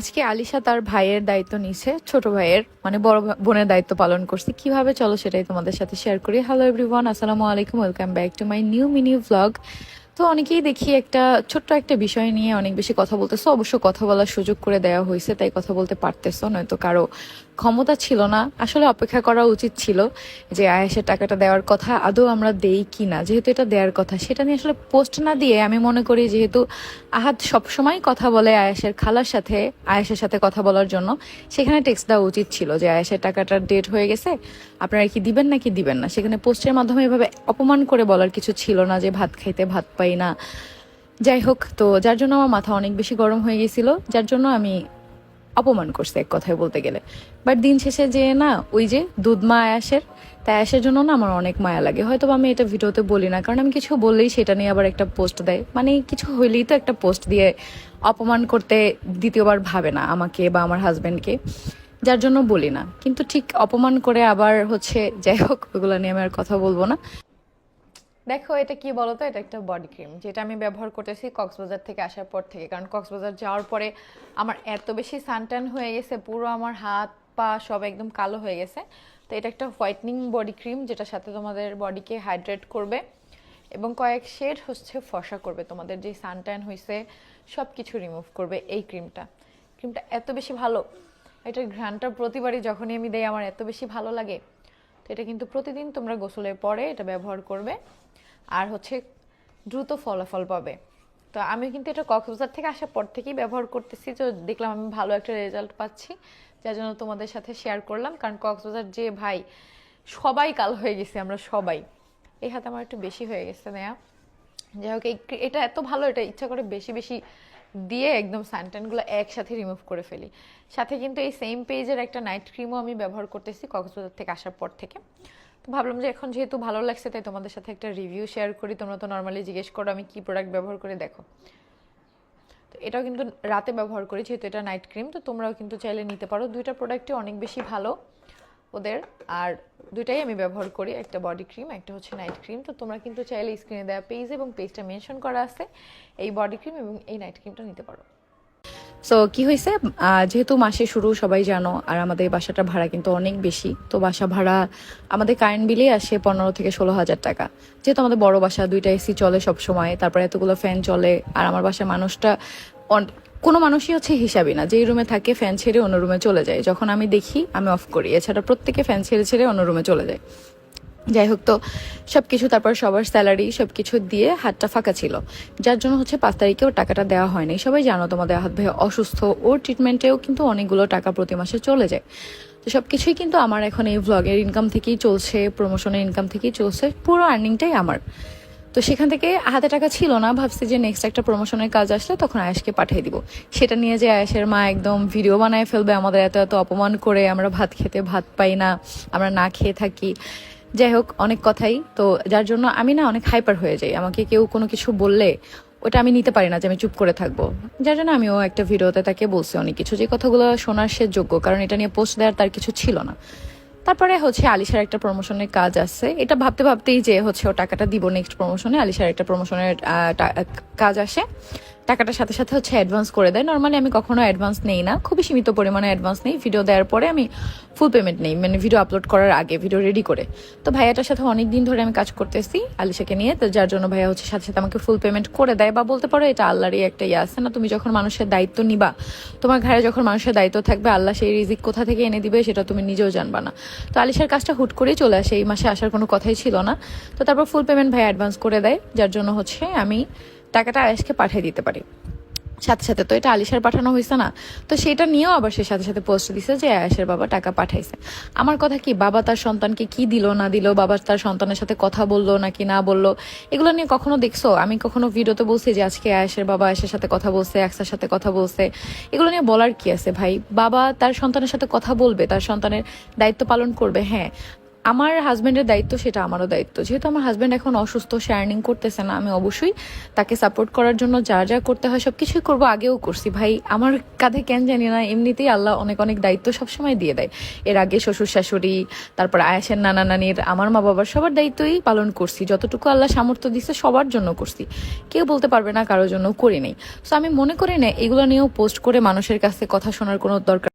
আজকে আলিশা তার ভাইয়ের দায়িত্ব নিছে, ছোট ভাইয়ের মানে বড় বোনের দায়িত্ব পালন করছে। কীভাবে চলো সেটাই তোমাদের সাথে শেয়ার করি। হ্যালো এভরিওয়ান আসসালামু আলাইকুম welcome back to my new mini vlog তো অনেকেই দেখি একটা ছোট্ট একটা বিষয় নিয়ে অনেক বেশি কথা বলতেছো। অবশ্য কথা বলার সুযোগ করে দেওয়া হয়েছে, তাই কথা বলতে পারতেছো, নয়তো কারও ক্ষমতা ছিল না। আসলে অপেক্ষা করা উচিত ছিল যে আয়েসের টাকাটা দেওয়ার কথা আদৌ আমরা দেই কি না যেহেতু এটা দেওয়ার কথা, সেটা নিয়ে আসলে পোস্ট না দিয়ে আমি মনে করি যেহেতু আহাদ সবসময় কথা বলে আয়েসের খালার সাথে, আয়েসের সাথে কথা বলার জন্য। সেখানে টেক্সট দেওয়া উচিত ছিল যে আয়েসের টাকাটার ডেট হয়ে গেছে, আপনারা কি দিবেন নাকি দিবেন না? সেখানে পোস্টের মাধ্যমে এভাবে অপমান করে বলার কিছু ছিল না যে ভাত খাইতে ভাত পাই না যাই হোক, তো যার জন্য আমার মাথা অনেক বেশি গরম হয়ে গেছিল, যার জন্য আমি অপমান করছে এক কথায় বলতে গেলে। বাট দিন শেষে যে না, ওই যে দুধ মা আয়াসের, তাই আয়াসের জন্য না আমার অনেক মায়া লাগে। হয়তো আমি এটা ভিডিওতে বলি না, কারণ আমি কিছু বললেই সেটা নিয়ে আবার একটা পোস্ট দেয়। মানে কিছু হইলেই তো একটা পোস্ট দিয়ে অপমান করতে দ্বিতীয়বার ভাবে না আমাকে বা আমার হাজবেন্ডকে যার জন্য বলি না। কিন্তু ঠিক অপমান করে আবার হচ্ছে, যাই হোক ওগুলো নিয়ে আমি আর কথা বলব না। দেখো, এটা কি বলতো? এটা একটা বডি ক্রিম যেটা আমি ব্যবহার করতেছি কক্সবাজার থেকে আসার পর থেকে। কারণ কক্সবাজার যাওয়ার পরে আমার এত বেশি সানটান হয়ে গেছে, পুরো আমার হাত, পা সব একদম কালো হয়ে গেছে। তো এটা একটা হোয়াইটনিং বডি ক্রিম যেটার সাথে তোমাদের বডিকে হাইড্রেট করবে এবং কয়েক শেড হচ্ছে ফসা করবে। তোমাদের যে সানট্যান হয়েছে সব কিছু রিমুভ করবে এই ক্রিমটা ক্রিমটা এত বেশি ভালো, এটার ঘ্রাণটা প্রতিবারই যখনই আমি দেই, আমার এত বেশি ভালো লাগে। তো এটা কিন্তু প্রতিদিন তোমরা গোসলের পরে এটা ব্যবহার করবে। আর হচ্ছে দ্রুত ফলাফল পাবে। তো আমি কিন্তু এটা কক্সবাজার থেকে আসার পর থেকেই ব্যবহার করতেছি। তো দেখলাম আমি ভালো একটা রেজাল্ট পাচ্ছি, যার জন্য তোমাদের সাথে শেয়ার করলাম। কারণ কক্সবাজার যে ভাই, সবাই কাল হয়ে গেছে, আমরা সবাই। এই হাতে আমার একটু বেশি হয়ে গেছে, নেয়া। যাই হোক এটা এত ভালো, এটা ইচ্ছা করে বেশি বেশি দিয়ে একদম সানটানগুলো একসাথে রিমুভ করে ফেলি। সাথে কিন্তু এই সেম পেজের একটা নাইট ক্রিমও আমি ব্যবহার করতেছি কক্সবাজার থেকে আসার পর থেকে। তো ভাবলাম যে এখন যেহেতু ভালো লাগছে, তাই তোমাদের সাথে একটা রিভিউ শেয়ার করি। তোমরা তো নর্মালি জিজ্ঞেস করো, আমি কি প্রোডাক্ট ব্যবহার করে? দেখো। তো এটাও কিন্তু রাতে ব্যবহার করি, যেহেতু এটা নাইট ক্রিম তো তোমরাও কিন্তু চাইলে নিতে পারো। দুইটা প্রোডাক্টই অনেক বেশি ভালো ওদের। আর দুইটাই আমি ব্যবহার করি, একটা বডি ক্রিম একটা হচ্ছে নাইট ক্রিম তো তোমরা কিন্তু চাইলে স্ক্রিনে দেওয়া পেজ এবং পেজটা মেনশন করা আছে। এই বডি ক্রিম এবং এই নাইট ক্রিমটা নিতে পারো। সো কি হয়েছে? যেহেতু মাসে শুরু, সবাই জানো, আর আমাদের বাসাটা ভাড়া কিন্তু অনেক বেশি। তো বাসা ভাড়া আমাদের কারেন্ট বিলে আসে পনেরো থেকে ষোলো হাজার টাকা। যেহেতু আমাদের বড় বাসা, দুইটা এসি চলে সব সময় তারপরে এতগুলো ফ্যান চলে, আর আমার বাসায় মানুষটা কোনো মানুষই হচ্ছে হিসাবই না। যেই রুমে থাকে ফ্যান ছেড়ে অন্য রুমে চলে যায়। যখন আমি দেখি, আমি অফ করি। এছাড়া প্রত্যেকে ফ্যান ছেড়ে ছেড়ে অন্য রুমে চলে যায়। যাই হোক, তো সব কিছু তারপর সবার স্যালারি সব কিছু দিয়ে হাতটা ফাঁকা ছিল। যার জন্য হচ্ছে পাঁচ তারিখে ওর টাকাটা দেওয়া হয়নি। সবাই জানো তোমাদের হাত ভাই অসুস্থ। ওর ট্রিটমেন্টেও কিন্তু অনেকগুলো টাকা প্রতি মাসে চলে যায়। তো সব কিছুই কিন্তু আমার এখন এই ভ্লগের ইনকাম থেকেই চলছে প্রমোশনের ইনকাম থেকেই চলছে। পুরো আর্নিংটাই আমার। তো সেখান থেকে হাতে টাকা ছিল না, ভাবছি যে নেক্সট একটা প্রমোশনের কাজ আসলে তখন আয়েশকে পাঠিয়ে দিব। সেটা নিয়ে যে আয়েশের মা একদম ভিডিও বানায় ফেলবে, আমাদের এত এত অপমান করে আমরা ভাত খেতে ভাত পাই না, আমরা না খেয়ে থাকি। যাই হোক অনেক কথাই। তো যার জন্য আমি না অনেক হাইপার হয়ে যাই। আমাকে কেউ কোনো কিছু বললে ওটা আমি নিতে পারি না যে আমি চুপ করে থাকব। যার জন্য আমিও একটা ভিডিওতে তাকে বলছি অনেক কিছু যে কথাগুলো শোনার সে যোগ্য, কারণ এটা নিয়ে পোস্ট দেওয়ার তার কিছু ছিল না। তারপরে হচ্ছে আলিশার একটা প্রমোশনের কাজ আছে। এটা ভাবতে ভাবতেই যে হচ্ছে ও টাকাটা দিব নেক্সট প্রমোশনে আলিশার একটা প্রমোশনের কাজ আসে। টাকাটার সাথে সাথে হচ্ছে অ্যাডভান্স করে দেয়। নর্মালি আমি কখনো অ্যাডভান্স নেই না। খুবই সীমিত পরিমাণে অ্যাডভান্স নেই। ভিডিও দেওয়ার পরে আমি ফুল পেমেন্ট নেই। মানে ভিডিও আপলোড করার আগে ভিডিও রেডি করে। তো ভাইয়াটার সাথে অনেক দিন ধরে আমি কাজ করতেছি আলিশাকে নিয়ে। তো যার জন্য ভাইয়া হচ্ছে সাথে সাথে আমাকে ফুল পেমেন্ট করে দেয়। বা বলতে পারো এটা আল্লাহরই একটা ইয়ে আছে না? তুমি যখন মানুষের দায়িত্ব নিবা, তোমার ঘরে যখন মানুষের দায়িত্ব থাকবে, আল্লাহ সেই রিজিক কোথা থেকে এনে দিবে সেটা তুমি নিজেও জানবা না। তো আলিশার কাজটা হুট করেই চলে আসে। এই মাসে আসার কোনো কথাই ছিল না। তো তারপর ফুল পেমেন্ট ভাই অ্যাডভান্স করে দেয়। যার জন্য হচ্ছে আমি টাকাটা আয়েশকে পাঠিয়ে দিতে পারি। সাথে সাথে তো এটা আলিশার পাঠানো হয়েছে না। তো সেটা নিয়েও আবার সে সাথে সাথে পোস্ট দিছে যে আয়াসের বাবা টাকা পাঠাইছে। আমার কথা কি, বাবা তার সন্তানকে কি দিল না দিল, বাবা তার সন্তানের সাথে কথা বলল নাকি না বলল, এগুলো নিয়ে কখনো দেখছ? আমি কখনো ভিডিওতে বলছি যে আজকে আয়াসের বাবা আয়েশের সাথে কথা বলছে, একসার সাথে কথা বলছে। এগুলো নিয়ে বলার কি আছে ভাই? বাবা তার সন্তানের সাথে কথা বলবে, তার সন্তানের দায়িত্ব পালন করবে হ্যাঁ। আমার হাজব্যান্ডের দায়িত্ব সেটা আমারও দায়িত্ব। যেহেতু আমার হাজব্যান্ড এখন অসুস্থ, সে আর্নিং করতেছে না, আমি অবশ্যই তাকে সাপোর্ট করার জন্য যা যা করতে হয় সব কিছুই করব, আগেও করছি। ভাই, আমার কাঁধে কেন জানি না, এমনিতেই আল্লাহ অনেক অনেক দায়িত্ব সবসময় দিয়ে দেয়। এর আগে শ্বশুর শাশুড়ি, তারপর আয়াসের নানা নানির, আমার মা বাবার সবার দায়িত্বই পালন করছি। যতটুকু আল্লাহ সামর্থ্য দিচ্ছে সবার জন্য করছি। কেউ বলতে পারবে না, কারোর জন্য করি নেই। সো আমি মনে করি না, এগুলো নিয়েও পোস্ট করে মানুষের কাছে কথা শোনার কোনো দরকার